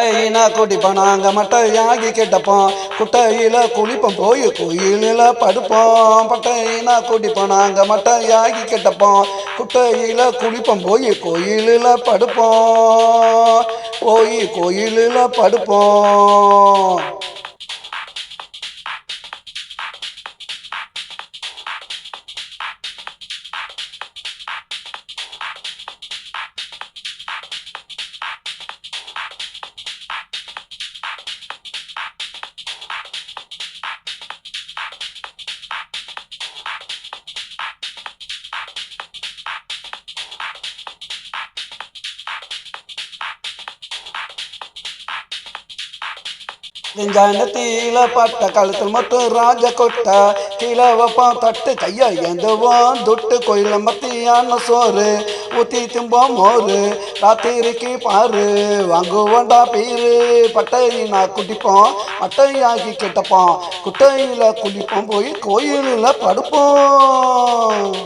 கையினா குடிப்போம் நாங்க மட்டையாகி கெட்டப்போம். குட்டையில குளிப்போம் போய் கோயிலில் படுப்போம். பட்டையினா குடிப்போம் நாங்க மட்டையாகி கெட்டப்போம். குட்டையில் குளிப்போம் போய் கோயிலில் படுப்போம். போய் கோயிலில் படுப்போம். நெஞ்சானத்தில பட்ட காலத்தில் மட்டும் ராஜ கொட்ட கீழே வைப்பான் தட்டு கையா ஏந்துவோம் துட்டு கோயில மத்தியான சோறு ஊத்தி திம்போம் மோறு ராத்திரிக்கு பாரு வாங்குவோண்டா பீரு பட்டையினா குடிப்போம் மட்டையாகி கெட்டப்போம் குட்டையில குளிப்போம் போய் கோயிலில் படுப்போம்.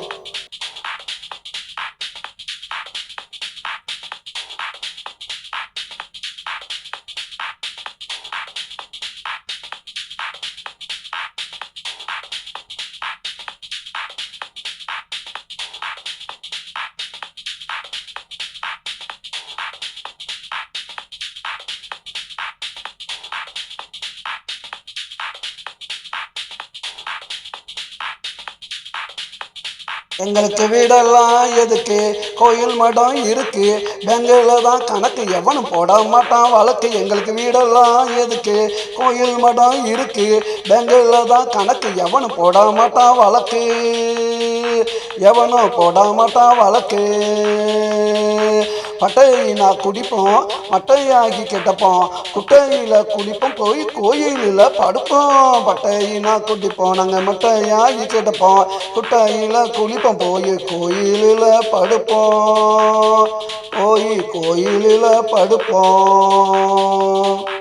எங்களுக்கு வீடெல்லாம் எதுக்கு? கோயில் மடம் இருக்கு. பெங்களூரில் தான் கணக்கு எவனும் போட மாட்டான். வழக்கு எங்களுக்கு வீடெல்லாம் எதுக்கு? கோயில் மடம் இருக்கு. பெங்கில் தான் கணக்கு எவனும் போட மாட்டான். வழக்கு. எவனும் போடாமட்டா மாட்டான் வழக்கு. பட்டையினா குடிப்போம் மட்டையாகி கெட்டப்போம். குட்டையில் குளிப்போம் போய் கோயிலில் படுப்போம். பட்டையினா குடிப்போம் நாங்கள் மட்டையாகி கெட்டப்போம். குட்டையில் குளிப்போம் போய் கோயிலில் படுப்போம். போய் கோயிலில் படுப்போம்.